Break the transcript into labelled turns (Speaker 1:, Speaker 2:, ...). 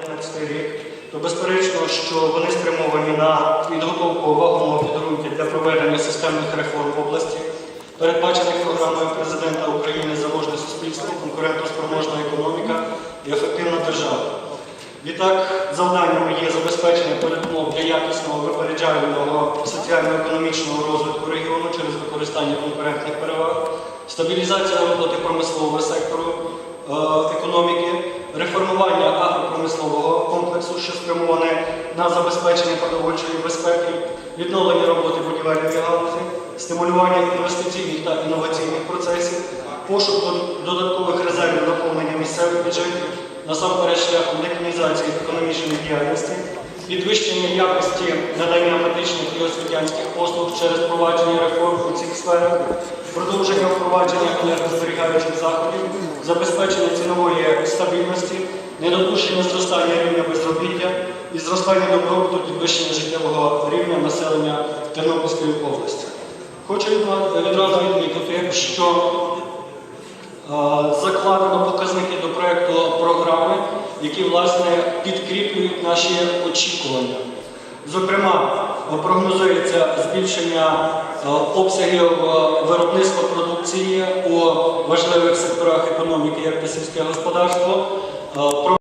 Speaker 1: 2011 рік, то безперечно, що вони спрямовані на підготовку вагомого підґрунтя для проведення системних реформ в області, передбачених програмою президента України заможне суспільство, конкурентоспроможна економіка і ефективна держава. Відтак, завданнями є забезпечення передумов для якісного випереджального соціально-економічного розвитку регіону через використання конкурентних переваг, стабілізація роботи промислового сектору е, економіки, реформування агропромислового комплексу, що спрямоване на забезпечення продовольчої безпеки, відновлення роботи будівельної галузі, стимулювання інвестиційних та інноваційних процесів, пошук додаткових резервів наповнення місцевих бюджетів, насамперед шляхом декомунізації економічної діяльності, підвищення якості надання медичних і освітянських послуг через впровадження реформ у цих сферах, продовження впровадження енергозберігаючих заходів, забезпечення цінової стабільності, недопущення зростання рівня безробіття і зростання добробуту підвищення життєвого рівня населення Тернопільської області. Хочу відразу відмітити, що Е, закладено показники до проекту програми, які власне підкріплюють наші очікування. Зокрема, прогнозується збільшення е, обсягів е, виробництва продукції у важливих секторах економіки, як та сільське господарство. Е,